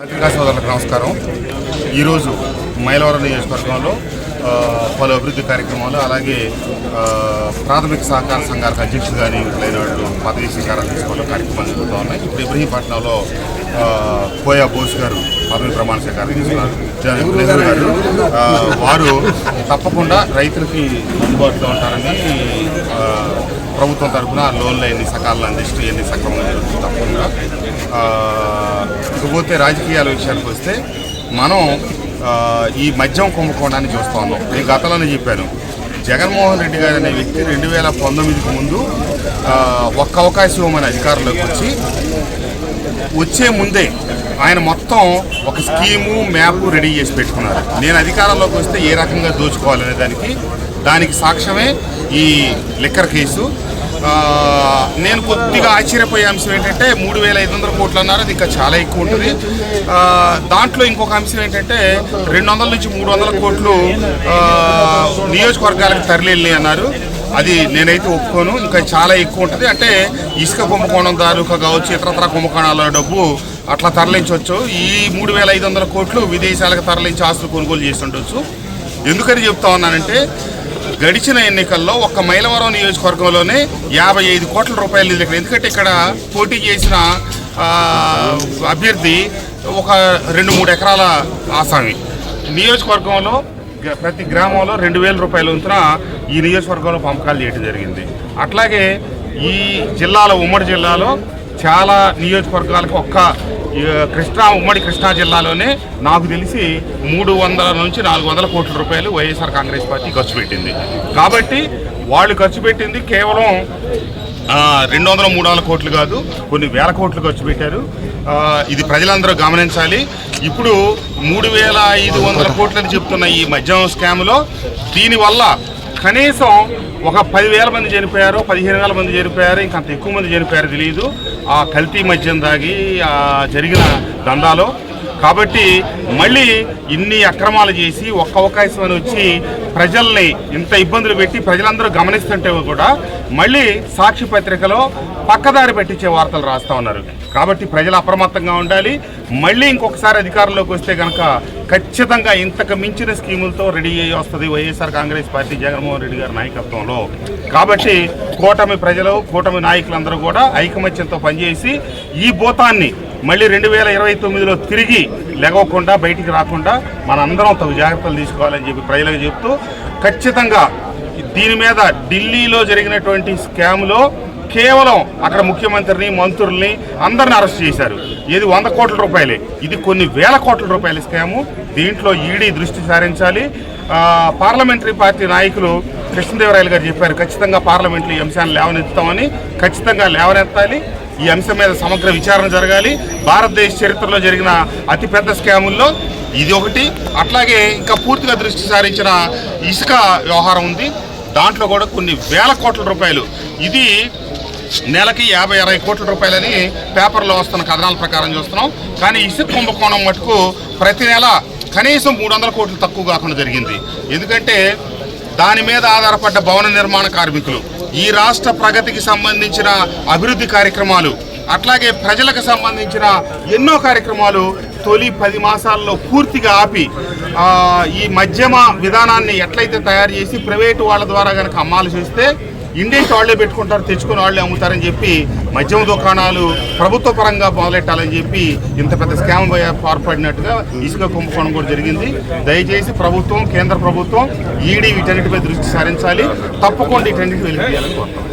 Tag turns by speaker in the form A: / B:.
A: పత్రికా సోదరులకు నమస్కారం. ఈరోజు మైలవరం నియోజకవర్గంలో పలు అభివృద్ధి కార్యక్రమాలు అలాగే ప్రాథమిక సహకార సంఘాలకు అధ్యక్షులుగా నియమితులైన వాళ్ళు పదవి స్వీకారాలు తీసుకోవడం కార్యక్రమాలు జరుగుతూ ఉన్నాయి. ఇప్పుడు ఇబ్రహీంపట్నంలో కోయా బోస్ గారు పదవి ప్రమాణ స్వీకారం తీసుకున్నారు. నెహ్రూ గారు. వారు తప్పకుండా రైతులకి అందుబాటులో ఉంటారని ప్రభుత్వం తరఫున లోన్లు ఎన్ని సకాలంలో అందిస్తూ ఎన్ని సక్రమంగా జరుగుతుంది తప్పకుండా ఇకపోతే రాజకీయాల విషయానికి వస్తే మనం ఈ మద్యం కుంభకోణాన్ని చూస్తూ ఉన్నాం. నేను గతంలోనే చెప్పాను. జగన్మోహన్ రెడ్డి గారు అనే వ్యక్తి రెండు వేల పంతొమ్మిదికి ముందు ఒక్క అవకాశం ఇవ్వమని అధికారంలోకి వచ్చి వచ్చే ముందే ఆయన మొత్తం ఒక స్కీము మ్యాప్ రెడీ చేసి పెట్టుకున్నారు. నేను అధికారంలోకి వస్తే ఏ రకంగా దోచుకోవాలనే దానికి దానికి సాక్ష్యమే ఈ లిక్కర్ కేసు. నేను కొద్దిగా ఆశ్చర్యపోయే అంశం ఏంటంటే మూడు వేల ఐదు వందల కోట్లు అన్నారు. అది ఇంకా చాలా ఎక్కువ ఉంటుంది. దాంట్లో ఇంకొక అంశం ఏంటంటే రెండు వందల నుంచి మూడు వందల కోట్లు నియోజకవర్గాలకు తరలి అన్నారు. అది నేనైతే ఒప్పుకోను. ఇంకా చాలా ఎక్కువ ఉంటుంది. అంటే ఇసుక కుంభకోణం దారుక కావచ్చు ఇతరతర కుంభకోణాల డబ్బు అట్లా తరలించవచ్చు. ఈ మూడు వేల ఐదు వందల కోట్లు విదేశాలకు తరలించి ఆస్తులు కొనుగోలు చేసి ఉండొచ్చు ఎందుకని చెప్తా ఉన్నానంటే గడిచిన ఎన్నికల్లో ఒక్క మైలవరం నియోజకవర్గంలోనే యాభై ఐదు కోట్ల రూపాయలు నిధులు ఎందుకంటే ఇక్కడ పోటీ చేసిన అభ్యర్థి ఒక రెండు మూడు ఎకరాల ఆసామి. నియోజకవర్గంలో ప్రతి గ్రామంలో రెండు వేల రూపాయల వంతున ఈ నియోజకవర్గంలో పంపకాలు చేయడం జరిగింది. అట్లాగే ఈ జిల్లాలో ఉమ్మడి జిల్లాలో చాలా నియోజకవర్గాలకు ఒక్క కృష్ణా ఉమ్మడి కృష్ణా జిల్లాలోనే నాకు తెలిసి మూడు వందల నుంచి నాలుగు వందల కోట్ల రూపాయలు వైఎస్ఆర్ కాంగ్రెస్ పార్టీ ఖర్చు పెట్టింది. కాబట్టి వాళ్ళు ఖర్చు పెట్టింది కేవలం రెండు వందల మూడు వందల కోట్లు కాదు కొన్ని వేల కోట్లు ఖర్చు పెట్టారు. ఇది ప్రజలందరూ గమనించాలి. ఇప్పుడు మూడు వేల ఐదు వందల కోట్లని చెప్తున్న ఈ మద్యం స్కామ్లో దీనివల్ల కనీసం ఒక పదివేల మంది చనిపోయారు పదిహేను వేల మంది చనిపోయారు ఇంకంత ఎక్కువ మంది చనిపోయారు తెలియదు. ఆ కల్తీ మద్యం తాగి ఆ జరిగిన దందాలో. కాబట్టి మళ్ళీ ఇన్ని అక్రమాలు చేసి ఒక్క అవకాశం అని వచ్చి ప్రజల్ని ఇంత ఇబ్బందులు పెట్టి ప్రజలందరూ గమనిస్తుంటే కూడా మళ్ళీ సాక్షి పత్రికలో పక్కదారి పెట్టించే వార్తలు రాస్తా ఉన్నారు. కాబట్టి ప్రజలు అప్రమత్తంగా ఉండాలి. మళ్ళీ ఇంకొకసారి అధికారంలోకి వస్తే కనుక ఖచ్చితంగా ఇంతకు మించిన స్కీములతో రెడీ అయ్యి వస్తుంది వైఎస్ఆర్ కాంగ్రెస్ పార్టీ జగన్మోహన్ రెడ్డి గారి నాయకత్వంలో. కాబట్టి కూటమి ప్రజలు కూటమి నాయకులందరూ కూడా ఐకమత్యంతో పనిచేసి ఈ భూతాన్ని మళ్ళీ రెండు వేల ఇరవై తొమ్మిదిలో తిరిగి లెగవకుండా బయటికి రాకుండా మనందరం తగు జాగ్రత్తలు తీసుకోవాలని చెప్పి ప్రజలకు చెప్తూ ఖచ్చితంగా దీని మీద ఢిల్లీలో జరిగినటువంటి స్కామ్లో కేవలం అక్కడ ముఖ్యమంత్రిని మంత్రుల్ని అందరిని అరెస్ట్ చేశారు. ఇది వంద కోట్ల రూపాయలే. ఇది కొన్ని వేల కోట్ల రూపాయల స్కాము. దీంట్లో ఈడీ దృష్టి సారించాలి. పార్లమెంటరీ పార్టీ నాయకులు కృష్ణదేవరాయలు గారు చెప్పారు ఖచ్చితంగా పార్లమెంట్లో ఈ అంశాన్ని లేవనెత్తామని ఖచ్చితంగా లేవనెత్తాలి. ఈ అంశం మీద సమగ్ర విచారణ జరగాలి. భారతదేశ చరిత్రలో జరిగిన అతిపెద్ద స్కాముల్లో ఇది ఒకటి. అట్లాగే ఇంకా పూర్తిగా దృష్టి సారించిన ఇసుక వ్యవహారం ఉంది. దాంట్లో కూడా కొన్ని వేల కోట్ల రూపాయలు. ఇది నెలకి యాభై అరవై కోట్ల రూపాయలని పేపర్లో వస్తున్న కథనాల ప్రకారం చూస్తున్నాం. కానీ ఇసుక కుంభకోణం మటుకు ప్రతి నెల కనీసం మూడు వందల కోట్లు తక్కువ కాకుండా జరిగింది. ఎందుకంటే దాని మీద ఆధారపడ్డ భవన నిర్మాణ కార్మికులు ఈ రాష్ట్ర ప్రగతికి సంబంధించిన అభివృద్ధి కార్యక్రమాలు అట్లాగే ప్రజలకు సంబంధించిన ఎన్నో కార్యక్రమాలు తొలి పది మాసాల్లో పూర్తిగా ఆపి ఈ మధ్యమ విధానాన్ని ఎట్లయితే తయారు చేసి ప్రైవేటు వాళ్ళ ద్వారా కనుక అమ్మాలు చేస్తే ఇండియన్స్ వాళ్ళే పెట్టుకుంటారు తెచ్చుకొని వాళ్ళే అమ్ముతారని చెప్పి మద్యం దుకాణాలు ప్రభుత్వ పరంగా మొదలెట్టాలని చెప్పి ఇంత పెద్ద స్కామ్ పాల్పడినట్టుగా ఇసుక కుంభకోణం కూడా జరిగింది. దయచేసి ప్రభుత్వం కేంద్ర ప్రభుత్వం ఈడీ వీటన్నిటిపై దృష్టి సారించాలి. తప్పకుండా వీటన్నిటి వెళ్ళి తీయాలని కోరుతాం